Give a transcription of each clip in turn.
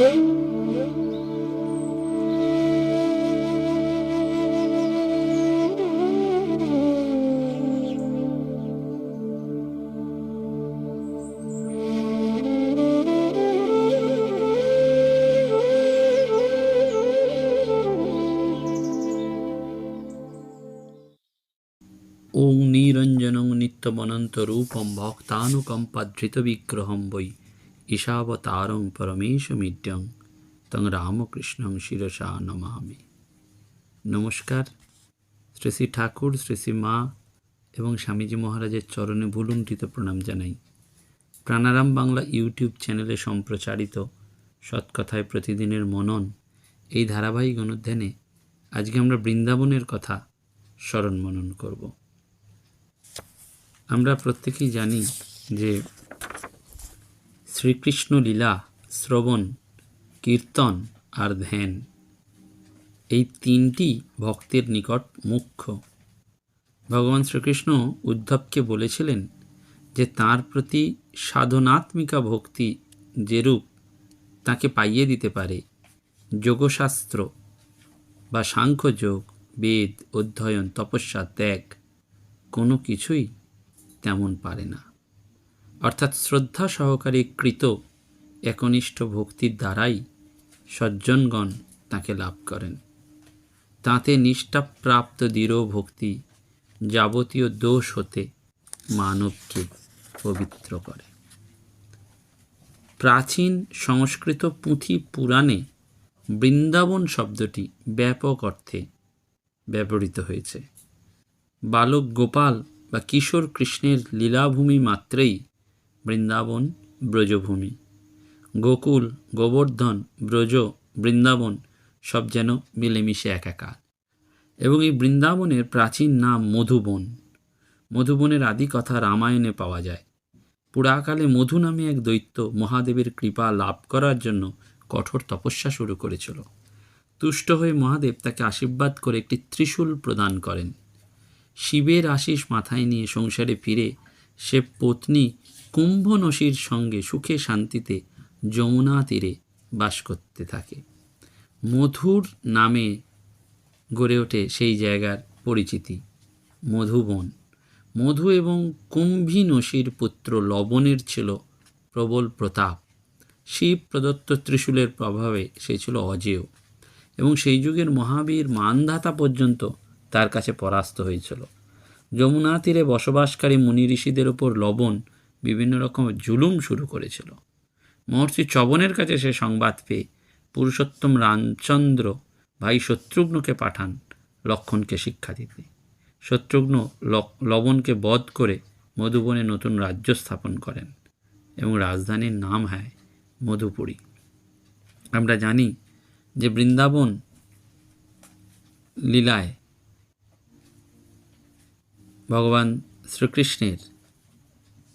ওং নিরঞ্জনং নিত্যমনন্তরূপম ভক্তানুকম্পাধৃতবিগ্রহম বৈ ঈশাবতারং পরমেশমিড্যং তং রামকৃষ্ণং শিরসা নমামি। নমস্কার, শ্রী শ্রী ঠাকুর, শ্রী শ্রী মা এবং স্বামীজি মহারাজের চরণে ভুলুণ্ঠিত প্রণাম জানাই। প্রাণারাম বাংলা ইউটিউব চ্যানেলে সম্প্রচারিত সৎকথায় প্রতিদিনের মনন এই ধারাবাহিক অনুধ্যানে আজকে আমরা বৃন্দাবনের কথা স্মরণ মনন করব। আমরা প্রত্যেকেই জানি যে শ্রীকৃষ্ণ লীলা, শ্রবণ, কীর্তন আর ধ্যান। এই তিনটি ভক্তের নিকট মুখ্য। ভগবান শ্রীকৃষ্ণ উদ্ধবকে বলেছিলেন যে, তার প্রতি সাধনাত্মিকা ভক্তি যেরূপ তাকে পাইয়ে দিতে পারে, যোগশাস্ত্র বা সাংখ্যযোগ, বেদ, অধ্যয়ন, তপস্যা, ত্যাগ কোনো কিছুই তেমন পারে না। অর্থাৎ শ্রদ্ধা সহকারে কৃত একনিষ্ঠ ভক্তির দ্বারাই সজ্জনগণ তাকে লাভ করেন। তাতে নিষ্ঠাপ্রাপ্ত দৃঢ় ভক্তি যাবতীয় দোষ হতে মানবকে পবিত্র করে। প্রাচীন সংস্কৃত পুঁথি পুরাণে বৃন্দাবন শব্দটি ব্যাপক অর্থে ব্যবহৃত হয়েছে। বালক গোপাল বা কিশোর কৃষ্ণের লীলাভূমি মাত্রেই বৃন্দাবন ব্রজভূমি। গোকুল, গোবর্ধন, ব্রজ, বৃন্দাবন সব যেন মিলেমিশে একাকার। এবং এই বৃন্দাবনের প্রাচীন নাম মধুবন। মধুবনের আদি কথা রামায়ণে পাওয়া যায়। পুরাকালে মধু নামে এক দৈত্য মহাদেবের কৃপা লাভ করার জন্য কঠোর তপস্যা শুরু করেছিল। তুষ্ট হয়ে মহাদেব তাকে আশীর্বাদ করে একটি ত্রিশূল প্রদান করেন। শিবের আশিস মাথায় নিয়ে সংসারে ফিরে সে পত্নী কুম্ভনসীর সঙ্গে সুখে শান্তিতে যমুনা তীরে বাস করতে থাকে। মধুর নামে গড়ে ওঠে সেই জায়গার পরিচিতি মধুবন মধু এবং কুম্ভীনসীর পুত্র লবণের ছিল প্রবল প্রতাপ। শিব প্রদত্ত ত্রিশূলের প্রভাবে সে ছিল অজেয় এবং সেই যুগের মহাবীর মানধাতা পর্যন্ত তার কাছে পরাস্ত হয়েছিল। যমুনা তীরে বসবাসকারী মুনি ঋষিদের ওপর লবণ বিভিন্ন রকম জুলুম শুরু করেছিল। মহর্ষি চবনের কাছে সে সংবাদ পেয়ে পুরুষোত্তম রামচন্দ্র ভাই শত্রুঘ্নকে পাঠান লক্ষণকে শিক্ষা দিতে। শত্রুঘ্ন লবণকে বধ করে মধুবনে নতুন রাজ্য স্থাপন করেন এবং রাজধানীর নাম হয় মধুপুরী। আমরা জানি যে বৃন্দাবন লীলায় ভগবান শ্রীকৃষ্ণের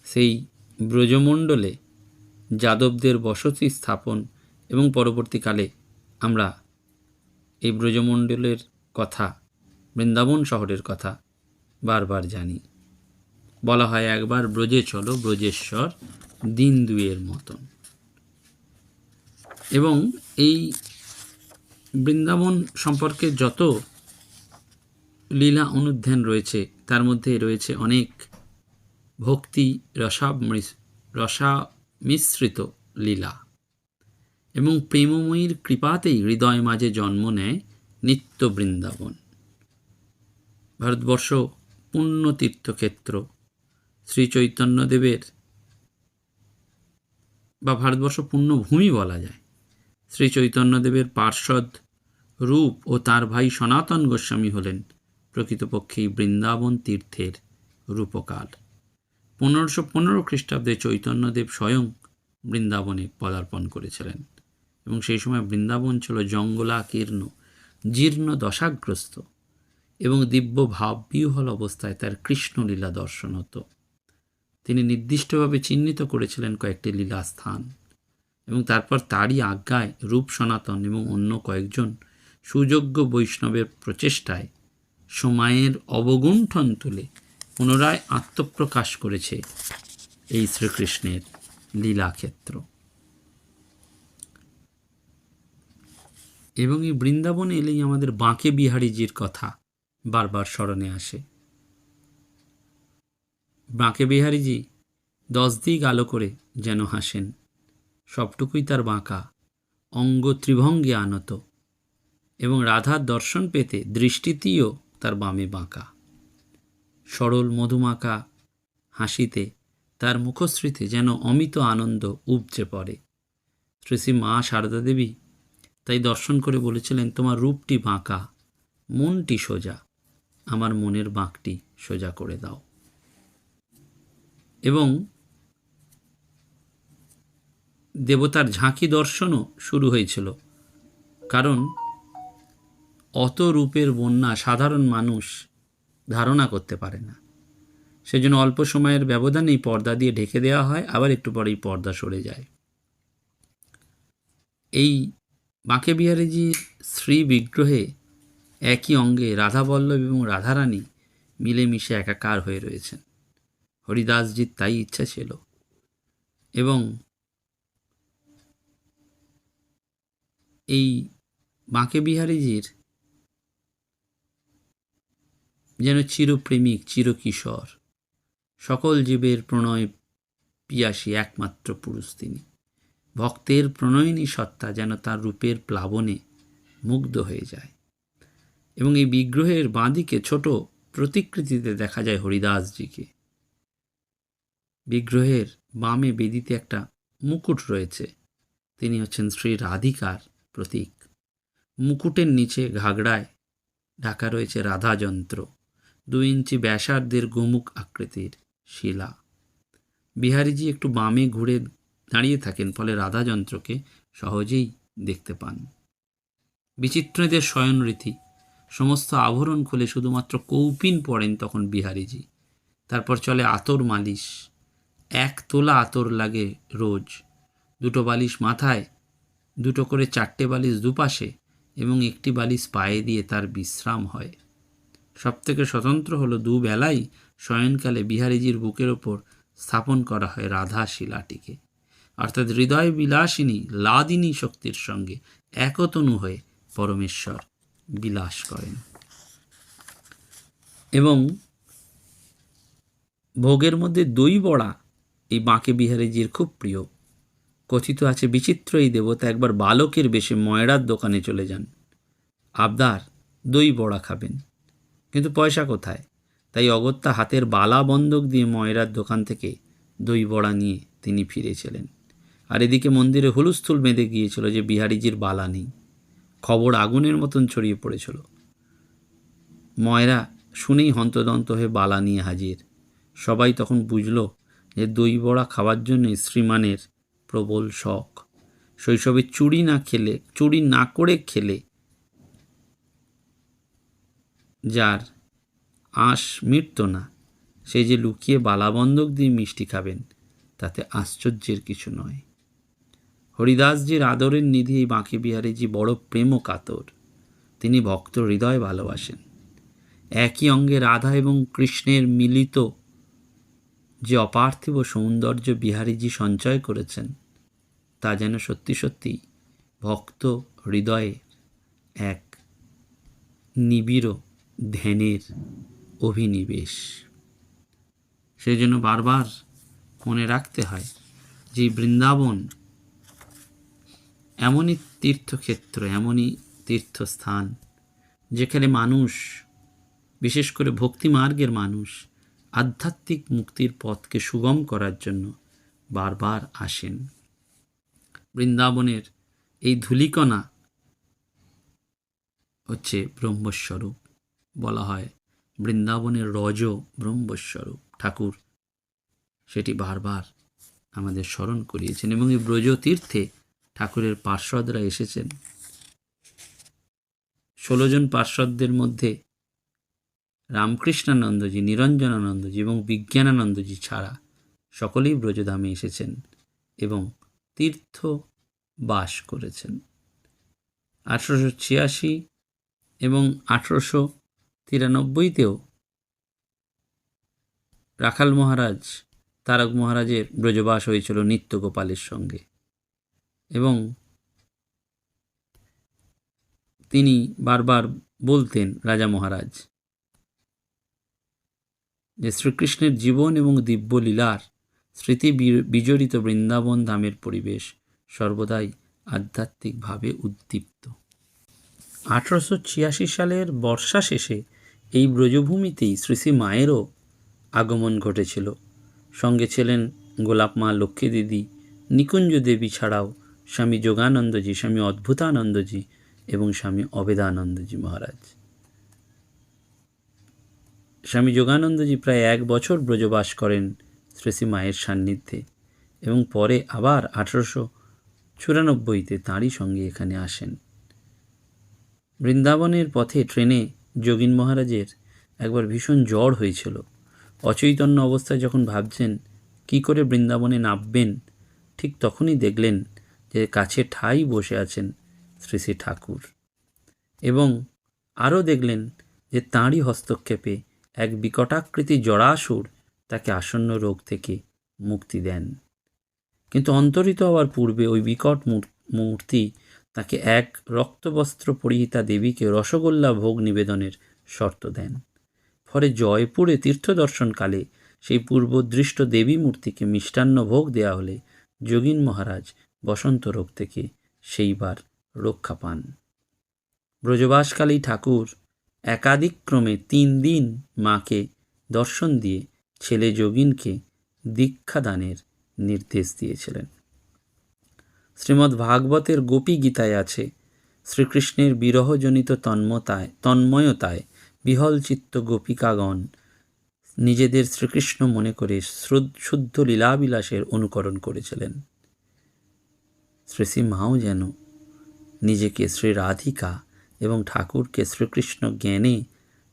সেই ব্রজমণ্ডলে যাদবদের বসতি স্থাপন এবং পরবর্তীকালে আমরা এই ব্রজমণ্ডলের কথা, বৃন্দাবন শহরের কথা বারবার জানি। বলা হয় একবার ব্রজে চলো, ব্রজেশ্বর দিন দুয়ের মতন। এবং এই বৃন্দাবন সম্পর্কে যত লীলা অনুধ্যান রয়েছে, তার মধ্যে রয়েছে অনেক ভক্তি রসা রসামিশ্রিত লীলা এবং প্রেমময়ীর কৃপাতেই হৃদয় মাঝে জন্ম নেয় নিত্য বৃন্দাবন। ভারতবর্ষ পুণ্য তীর্থক্ষেত্র শ্রী চৈতন্যদেবের বা ভারতবর্ষ পুণ্যভূমি বলা যায়। শ্রী চৈতন্যদেবের পার্শ্বদ রূপ ও তার ভাই সনাতন গোস্বামী হলেন প্রকৃতপক্ষেই বৃন্দাবন তীর্থের রূপকাল পনেরোশো পনেরো খ্রিস্টাব্দে চৈতন্যদেব স্বয়ং বৃন্দাবনে পদার্পণ করেছিলেন এবং সেই সময় বৃন্দাবন ছিল জঙ্গলাকীর্ণ, জীর্ণ, দশাগ্রস্ত এবং দিব্য ভাববিহল অবস্থায় তার কৃষ্ণলীলা দর্শন হতো। তিনি নির্দিষ্টভাবে চিহ্নিত করেছিলেন কয়েকটি লীলা স্থান এবং তারপর তারই আজ্ঞায় রূপ সনাতন এবং অন্য কয়েকজন সুযোগ্য বৈষ্ণবের প্রচেষ্টায় সময়ের অবগুণ্ঠন তুলে পুনরায় আত্মপ্রকাশ করেছে এই শ্রীকৃষ্ণের লীলাক্ষেত্র। এবং এই বৃন্দাবনে এলেই আমাদের বাঁকে বিহারীজির কথা বারবার স্মরণে আসে। বাঁকে বিহারীজি দশ দিক আলো করে যেন হাসেন, সবটুকুই তার বাঁকা অঙ্গ ত্রিভঙ্গে আনত, এবং রাধার দর্শন পেতে দৃষ্টিটিও তার বামে বাঁকা। সরল মধুমাকা হাসিতে তার মুখশ্রীতে যেন অমিত আনন্দ উপচে পড়ে। শ্রী মা সারদা দেবী তাই দর্শন করে বলেছিলেন, তোমার রূপটি বাঁকা, মনটি সোজা, আমার মনের বাঁকটি সোজা করে দাও। এবং দেবতার ঝাঁকি দর্শনও শুরু হয়েছিল। কারণ অত রূপের বন্যা সাধারণ মানুষ ধারণা করতে পারে না। সেজন্য অল্প সময়ের ব্যবধানেই পর্দা দিয়ে ঢেকে দেওয়া হয়, আবার একটু পরেই পর্দা সরে যায়। এই বাঁকে বিহারীজির শ্রী বিগ্রহে একই অঙ্গে রাধাবল্লভ এবং রাধারানী মিলেমিশে একাকার হয়ে রয়েছেন। হরিদাসজির তাই ইচ্ছা ছিল এবং এই বাঁকে বিহারীজির যেন চিরপ্রেমিক, চিরকিশোর। সকল জীবের প্রণয় পিয়াসী একমাত্র পুরুষ তিনি। ভক্তের প্রণয়িনী সত্তা যেন তার রূপের প্লাবনে মুগ্ধ হয়ে যায়। এবং এই বিগ্রহের বাঁদিকে ছোট প্রতিকৃতিতে দেখা যায় হরিদাসজিকে। বিগ্রহের বামে বেদিতে একটা মুকুট রয়েছে। তিনি হচ্ছেন শ্রী রাধিকার প্রতীক। মুকুটের নিচে ঘাগড়ায় ঢাকা রয়েছে রাধা যন্ত্র দু ইঞ্চি ব্যাসার্ধের গোমুখ আকৃতির শিলা। বিহারীজি একটু বামে ঘুরে দাঁড়িয়ে থাকেন, ফলে রাধা যন্ত্রকে সহজেই দেখতে পান। বিচিত্রদের শয়নরীতি, সমস্ত আভরণ খুলে শুধুমাত্র কৌপিন পড়েন তখন বিহারীজি। তারপর চলে আতর মালিশ, এক তোলা আতর লাগে রোজ, দুটো বালিশ মাথায়, দুটো করে চারটে বালিশ দুপাশে এবং একটি বালিশ পায়ে দিয়ে তার বিশ্রাম হয়। সবথেকে স্বতন্ত্র হলো দুবেলাই শয়নকালে বিহারীজির বুকের ওপর স্থাপন করা হয় রাধা শিলাটিকে অর্থাৎ হৃদয় বিলাসিনী লাদিনী শক্তির সঙ্গে একতনু হয়ে পরমেশ্বর বিলাস করেন। এবং ভোগের মধ্যে দই বড়া এই বাঁকে বিহারীজির খুব প্রিয়। কথিত আছে বিচিত্র এই দেবতা একবার বালকের বেশে ময়রার দোকানে চলে যান। আবদার, দই বড়া খাবেন। কিন্তু পয়সা কোথায়? তাই অগত্যা হাতের বালা বন্ধক দিয়ে ময়রার দোকান থেকে দই বড়া নিয়ে তিনি ফিরেছিলেন। আর এদিকে মন্দিরে হুলুস্থুল বেঁধে গিয়েছিল যে বিহারিজির বালা নেই। খবর আগুনের মতন ছড়িয়ে পড়েছিল। ময়রা শুনেই হন্তদন্ত হয়ে বালা নিয়ে হাজির। সবাই তখন বুঝল যে দই বড়া খাওয়ার জন্য শ্রীমানের প্রবল শখ। শৈশবে চুরি না খেলে, চুরি না করে খেলে যার আঁশ মিটত না। সে যে লুকিয়ে বালাবন্ধক দিয়ে মিষ্টি খাবেন, তাতে আশ্চর্যের কিছু নয়। হরিদাসজির আদরের নিধি এই বাঁকি বিহারীজি বড় প্রেম কাতর, তিনি ভক্ত হৃদয় ভালোবাসেন। একই অঙ্গে রাধা এবং কৃষ্ণের মিলিত যে অপার্থিব সৌন্দর্য বিহারীজি সঞ্চয় করেছেন, তা যেন সত্যি সত্যি ভক্ত হৃদয়ে এক নিবিড় ধ্যানের অভিনিবেশ। সেই জন্য বারবার মনে রাখতে হয় যে বৃন্দাবন এমনই তীর্থক্ষেত্র, এমনই তীর্থস্থান যেখানে মানুষ, বিশেষ করে ভক্তি মার্গের মানুষ, আধ্যাত্মিক মুক্তির পথকে সুগম করার জন্য বারবার আসেন। বৃন্দাবনের এই ধূলিকণা হচ্ছে ব্রহ্মস্বরূপ। বলা হয়, বৃন্দাবনের রজ ব্রহ্মস্বরূপ। ঠাকুর সেটি বারবার আমাদের স্মরণ করিয়েছেন এবং এই ব্রজ তীর্থে ঠাকুরের পার্শ্বদরা এসেছেন। ষোলো জন পার্শ্বদের মধ্যে রামকৃষ্ণানন্দজি, নিরঞ্জনানন্দজি এবং বিজ্ঞানানন্দজি ছাড়া সকলেই ব্রজধামে এসেছেন এবং তীর্থ বাস করেছেন। আঠারোশো ছিয়াশি এবং আঠারোশো তিরানব্বইতেও রাখাল মহারাজ, তারক মহারাজের ব্রজবাস হয়েছিল নিত্যগোপালের সঙ্গে এবং তিনি বারবার বলতেন, রাজা মহারাজ, যে শ্রীকৃষ্ণের জীবন এবং দিব্য লীলার স্মৃতি বিজড়িত বৃন্দাবন ধামের পরিবেশ সর্বদাই আধ্যাত্মিকভাবে উদ্দীপ্ত। আঠারোশো ছিয়াশি সালের বর্ষা শেষে এই ব্রজভূমিতেই শ্রী শ্রী মায়েরও আগমন ঘটেছিল। সঙ্গে ছিলেন গোলাপ মা লক্ষ্মী দিদি, নিকুঞ্জ দেবী ছাড়াও স্বামী যোগানন্দজি, স্বামী অদ্ভুতানন্দজি এবং স্বামী অবেদানন্দজি মহারাজ। স্বামী যোগানন্দজি প্রায় এক বছর ব্রজবাস করেন শ্রী শ্রী মায়ের সান্নিধ্যে এবং পরে আবার আঠারোশো চুরানব্বইতে তাঁরই সঙ্গে এখানে আসেন। বৃন্দাবনের পথে ট্রেনে যোগিন মহারাজের একবার ভীষণ জ্বর হয়েছিল। অচৈতন্য অবস্থায় যখন ভাবছেন, কি করে বৃন্দাবনে নামবেন? ঠিক তখনই দেখলেন যে কাছে ঠাই বসে আছেন শ্রী শ্রী ঠাকুর। এবং আরও দেখলেন যে তাঁরই হস্তক্ষেপে এক বিকটাকৃতি জড়াসুর তাকে আসন্ন রোগ থেকে মুক্তি দেন। কিন্তু অন্তরিত হওয়ার পূর্বে ওই বিকট মূর্তি তাকে এক রক্তবস্ত্র পরিহিতা দেবীকে রসগোল্লা ভোগ নিবেদনের শর্ত দেন। ফলে জয়পুরে তীর্থদর্শনকালে সেই পূর্বদৃষ্ট দেবী মূর্তিকে মিষ্টান্ন ভোগ দেয়া হলে যোগিন মহারাজ বসন্ত রোগ থেকে সেইবার রক্ষা পান। ব্রজবাসকালেই ঠাকুর একাদিক্রমে তিন দিন মাকে দর্শন দিয়ে ছেলে যোগিনকে দীক্ষাদানের নির্দেশ দিয়েছিলেন। শ্রীমদ্ ভাগবতের গোপী গীতায় আছে, শ্রীকৃষ্ণের বিরহজনিত তন্মতায় তন্ময়তায় বিহল চিত্ত গোপিকাগণ নিজেদের শ্রীকৃষ্ণ মনে করে শুদ্ধ লীলাবিলাসের অনুকরণ করেছিলেন। শ্রী শ্রী মাও যেন নিজেকে শ্রী রাধিকা এবং ঠাকুরকে শ্রীকৃষ্ণ জ্ঞানে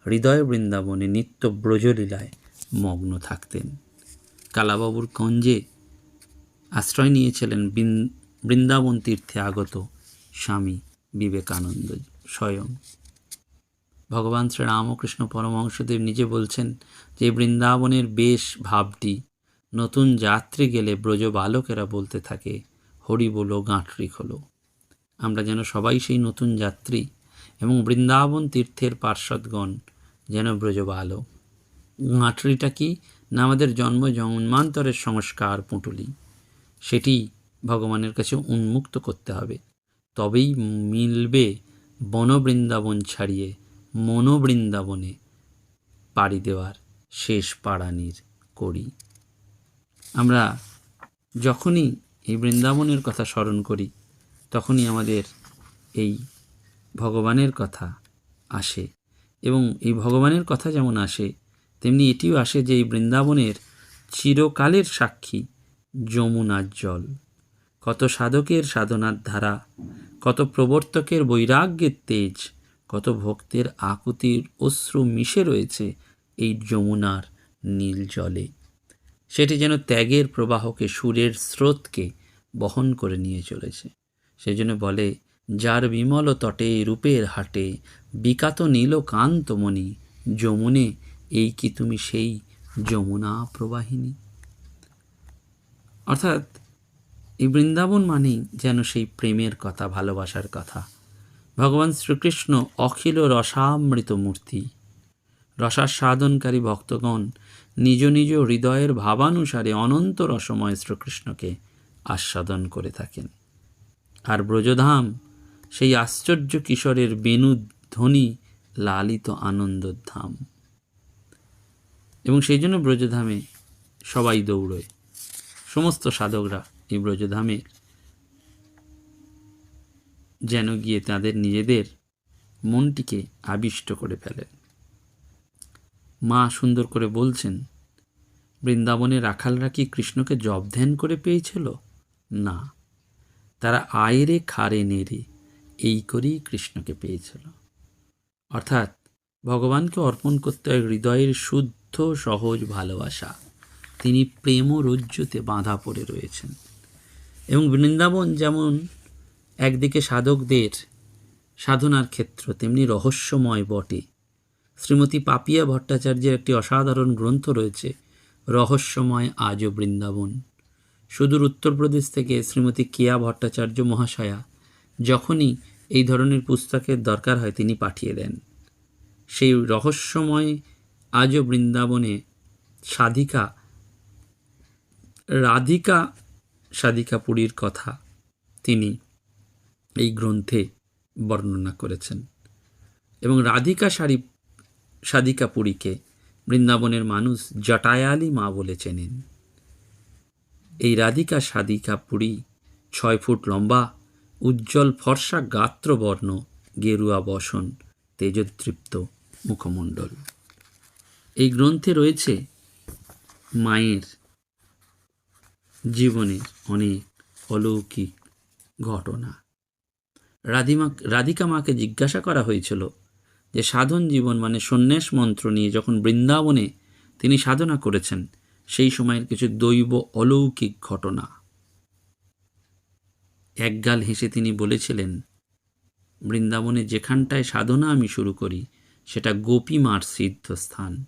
হৃদয় বৃন্দাবনে নিত্য ব্রজলীলায় মগ্ন থাকতেন। কালাবাবুর কঞ্জে আশ্রয় নিয়েছিলেন বৃন- বৃন্দাবন তীর্থে আগত স্বামী বিবেকানন্দ স্বয়ং। ভগবান শ্রী রামকৃষ্ণ পরমহংসদেব নিজে বলছেন যে, বৃন্দাবনের বেশ ভাবটি নতুন যাত্রী গেলে ব্রজ বালকেরা বলতে থাকে, হরি বলো, গাঁটরি খোলো। আমরা যেন সবাই সেই নতুন যাত্রী এবং বৃন্দাবন তীর্থের পার্শ্বদগণ যেন ব্রজ বালক গাঁটরিটা কি? না আমাদের জন্ম জন্মান্তরের সংস্কার পুঁটুলি। সেটি ভগবানের কাছে উন্মুক্ত করতে হবে। তবেই মিলবে বনবৃন্দাবন ছাড়িয়ে মনোবৃন্দাবনে পাড়ি দেওয়ার শেষ পাড়ানির করি আমরা যখনই এই বৃন্দাবনের কথা স্মরণ করি, তখনই আমাদের এই ভগবানের কথা আসে এবং এই ভগবানের কথা যেমন আসে, তেমনি এটিও আসে যে এই বৃন্দাবনের চিরকালের সাক্ষী যমুনার জল। কত সাধকের সাধনার ধারা, কত প্রবর্তকের বৈরাগ্যের তেজ, কত ভক্তের আকুতির অশ্রু মিশে রয়েছে এই যমুনার নীল জলে। সেটি যেন ত্যাগের প্রবাহকে, সুরের স্রোতকে বহন করে নিয়ে চলেছে। সেজন্য বলে, যার বিমল তটে রূপের হাটে, বিকাত নীল কান্তমণি যমুনে এই কি তুমি সেই যমুনা প্রবাহিনী? অর্থাৎ এই বৃন্দাবন মানেই যেন সেই প্রেমের কথা, ভালোবাসার কথা। ভগবান শ্রীকৃষ্ণ অখিল রসামৃত মূর্তি। রসাস্বাদনকারী ভক্তগণ নিজ নিজ হৃদয়ের ভাবানুসারে অনন্ত রসময় শ্রীকৃষ্ণকে আস্বাদন করে থাকেন। আর ব্রজধাম, সেই আশ্চর্য কিশোরের বেণু ধ্বনি লালিত আনন্দধাম। এবং সেই জন্য ব্রজধামে সবাই দৌড়য়। সমস্ত সাধকরা এই ব্রজধামে যেন গিয়ে তাদের নিজেদের মনটিকে আবিষ্ট করে ফেলেন মা সুন্দর করে বলছেন, বৃন্দাবনে রাখালরা কি কৃষ্ণকে জব ধ্যান করে পেয়েছিল? না, তারা আয়েরে খারে নেড়ে এই করেই কৃষ্ণকে পেয়েছিল। অর্থাৎ ভগবানকে অর্পণ করতে হয় হৃদয়ের শুদ্ধ, সহজ ভালোবাসা। তিনি প্রেম রজ্জুতে বাঁধা পড়ে রয়েছেন। এবং বৃন্দাবন যেমন একদিকে সাধকদের সাধনার ক্ষেত্র, তেমনি রহস্যময় বটে। শ্রীমতী পাপিয়া ভট্টাচার্যের একটি অসাধারণ গ্রন্থ রয়েছে, রহস্যময় আজও বৃন্দাবন। সুদূর উত্তরপ্রদেশ থেকে শ্রীমতী কেয়া ভট্টাচার্য মহাশয়া যখনই এই ধরনের পুস্তকের দরকার হয় তিনি পাঠিয়ে দেন। সেই রহস্যময় আজও বৃন্দাবনে সাধিকা, রাধিকা সাধিকা পুরীর কথা তিনি এই গ্রন্থে বর্ণনা করেছেন। এবং রাধিকা সারি সাধিকা পুরীকে বৃন্দাবনের মানুষ জটায়ালি মা বলে চেনেন। এই রাধিকা সাধিকা পুরী ছয় ফুট লম্বা, উজ্জ্বল ফর্সা গাত্রবর্ণ গেরুয়া বসন তেজতৃপ্ত মুখমণ্ডল। এই গ্রন্থে রয়েছে মায়ের জীবনের অনেক অলৌকিক ঘটনা। রাধিমা, রাধিকা মাকে জিজ্ঞাসা করা হয়েছিল যে, সাধন জীবন মানে সন্ন্যাস মন্ত্র নিয়ে যখন বৃন্দাবনে তিনি সাধনা করেছেন, সেই সময়ের কিছু দৈব অলৌকিক ঘটনা। একগাল হেসে তিনি বলেছিলেন, বৃন্দাবনে যেখানটায় সাধনা আমি শুরু করি, সেটা গোপীমার সিদ্ধস্থান।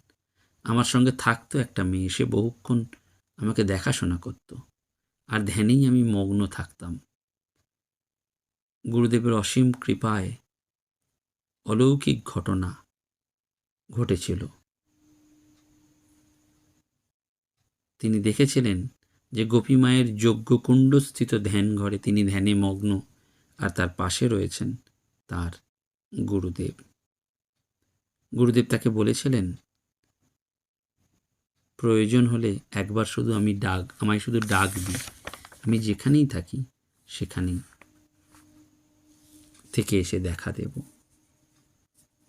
আমার সঙ্গে থাকতো একটা মেয়ে, সে বহুক্ষণ আমাকে দেখাশোনা করত। আর ধ্যানেই আমি মগ্ন থাকতাম। গুরুদেবের অসীম কৃপায় অলৌকিক ঘটনা ঘটেছিল। তিনি দেখেছিলেন যে গোপী মায়ের যজ্ঞকুণ্ডস্থিত ধ্যান ঘরে তিনি ধ্যানে মগ্ন আর তার পাশে রয়েছেন তার গুরুদেব। গুরুদেব তাকে বলেছিলেন প্রয়োজন হলে একবার শুধু আমি ডাক, আমায় শুধু ডাক দিই আমি যেখানেই থাকি, সেখানেই থেকে এসে দেখা দেব।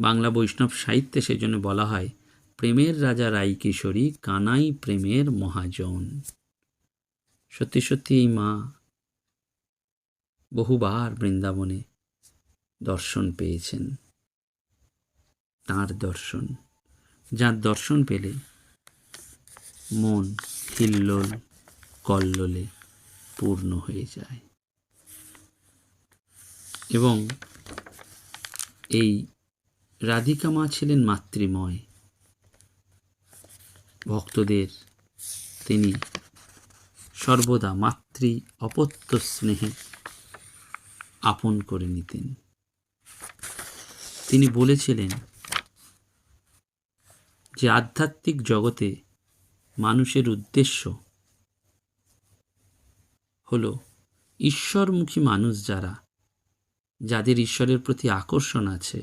বাংলা বৈষ্ণব সাহিত্যে সেজন্য বলা হয়, প্রেমের রাজা রাই কিশোরী, কানাই প্রেমের মহাজন। সত্যি সত্যি এই মা বহুবার বৃন্দাবনে দর্শন পেয়েছেন। তাঁর দর্শন, যার দর্শন পেলে মন হিল্লোল কল্লোলে পূর্ণ হয়ে যায়। এবং এই রাধিকা মা ছিলেন মাতৃময়। ভক্তদের তিনি সর্বদা মাতৃ অপত্য স্নেহে আপন করে নিতেন। তিনি বলেছিলেন যে আধ্যাত্মিক জগতে মানুষের উদ্দেশ্য হল ঈশ্বরমুখী মানুষ যারা, যাদের ঈশ্বরের প্রতি আকর্ষণ আছে,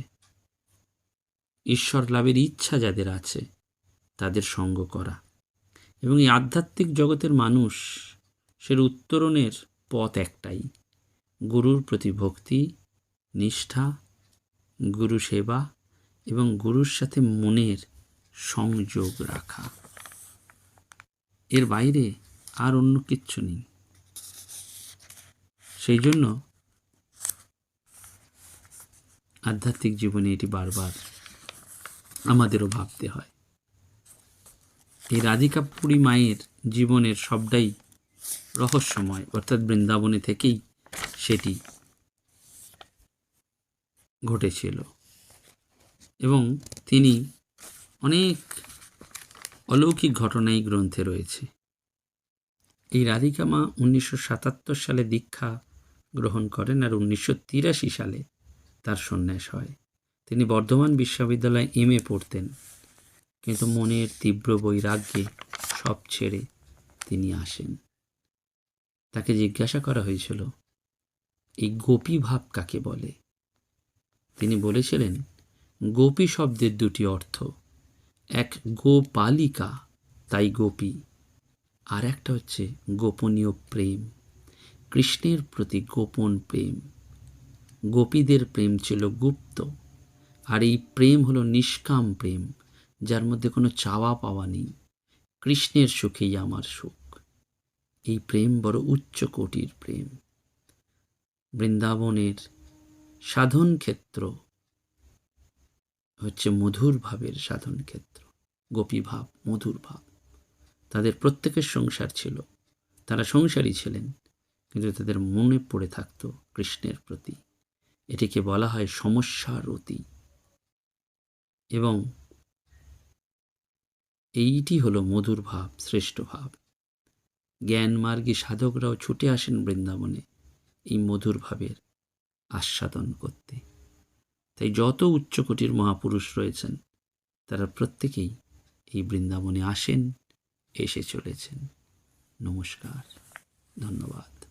ঈশ্বর লাভের ইচ্ছা যাদের আছে, তাদের সঙ্গ করা। এবং এই আধ্যাত্মিক জগতের মানুষ, সের উত্তরণের পথ একটাই, গুরুর প্রতি ভক্তি, নিষ্ঠা গুরু সেবা এবং গুরুর সাথে মনের সংযোগ রাখা। এর বাইরে আর অন্য কিচ্ছু নেই। সেই জন্য আধ্যাত্মিক জীবনে এটি বারবার আমাদেরও ভাবতে হয়। এই রাধিকা পুরী মায়ের জীবনের সবটাই রহস্যময়, অর্থাৎ বৃন্দাবনে থেকেই সেটি ঘটেছিল। এবং তিনি অনেক অলৌকিক ঘটনা এই গ্রন্থে রয়েছে। এই রাধিকা মা উনিশশো সাতাত্তর সালে দীক্ষা গ্রহণ করেন আর উনিশশো তিরাশি সালে তার সন্ন্যাস হয়। তিনি বর্ধমান বিশ্ববিদ্যালয়ে এম এ পড়তেন। কিন্তু মনের তীব্র বৈরাগ্যে সব ছেড়ে তিনি আসেন। তাকে জিজ্ঞাসা করা হয়েছিল, এই গোপী ভাব কাকে বলে? তিনি বলেছিলেন, গোপী শব্দের দুটি অর্থ। এক গোপালিকা, তাই গোপী। আর একটা হচ্ছে গোপনীয় প্রেম, কৃষ্ণের প্রতি গোপন প্রেম। গোপীদের প্রেম ছিল গুপ্ত, আর এই প্রেম হলো নিষ্কাম প্রেম, যার মধ্যে কোনো চাওয়া পাওয়া নেই। কৃষ্ণের সুখেই আমার সুখ। এই প্রেম বড় উচ্চ কোটির প্রেম। বৃন্দাবনের সাধন ক্ষেত্র হচ্ছে মধুর ভাবের সাধন ক্ষেত্র গোপীভাব মধুর ভাব। তাদের প্রত্যেকের সংসার ছিল। তারা সংসারী ছিলেন, কিন্তু তাদের মনে পড়ে থাকত কৃষ্ণের প্রতি। এটিকে বলা হয় সমস্যার অতি। এবং এইটি হলো মধুর ভাব, শ্রেষ্ঠ ভাব। জ্ঞান মার্গী সাধকরাও ছুটে আসেন বৃন্দাবনে এই মধুর ভাবের আস্বাদন করতে। তাই যত উচ্চকোটির মহাপুরুষ রয়েছেন, তারা প্রত্যেকেই এই বৃন্দাবনে আসেন এসে চলেছেন। নমস্কার ধন্যবাদ।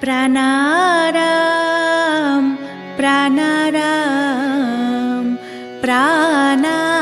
প্রাণারাম প্রাণারাম প্রাণা